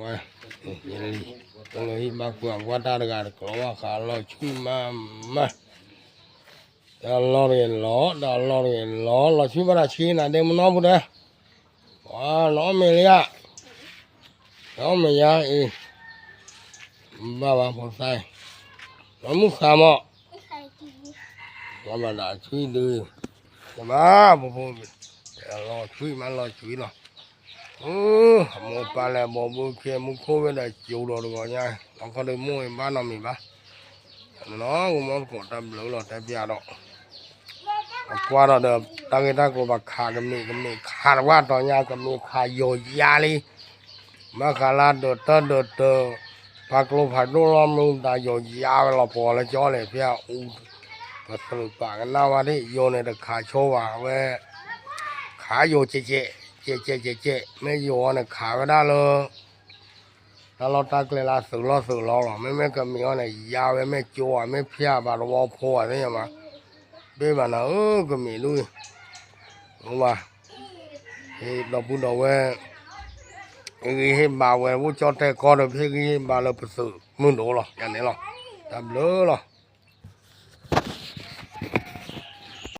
มาเยลีตรงนี้มากวางวัดได้กันกลัวขาลอยชุ่มมามาดาลอเรียนล้อดาลอเรียนล้อเราชื่อว่าชีนะเด็กมันน้องบุญนะว่าน้องเมลียน้องเมียเอบ้าบ้าพอใส่น้อมุขามอมาด่าช่วยดูมาผมผมรอช่วยมันรอช่วยหรออือหมอ pala bo bu khe mu kho ve da chu lo lo nha nó có được mua ba năm mình ba nó cũng mong cổ tâm lỗ lo tay bia đó qua đó được ta người ta có bạc khá cái mình cái mình khá quá to nha cái mình khá yo ya đi mà khá là được tớ được tớ phát luôn phát luôn lắm luôn ta yo ya là bỏ là cho lại phía u và sự bạn nào đi yo này được khá cho vào về khá yo chê chê เจ๊เจ๊เจ๊เจ๊ไม่โยนขายไม่ได้เลยถ้าเราตักเลยละสื่อเราสื่อเราหรอไม่ไม่ก็มีอะไยาวไม่จัวไม่เพี้ยบาร์วพัวนี่มาเบี้ยมาเนอะก็มีลุยรู้ป่ะเฮ้ยเราพูดเราเว้ยไอ้เฮ้ยมาเว้ยวุ้นจอดแต่ก่อนเราเพี้ยกี่มาเราไปสื่อมึงดูหรออย่างนี้หรอทำเลอะหรอ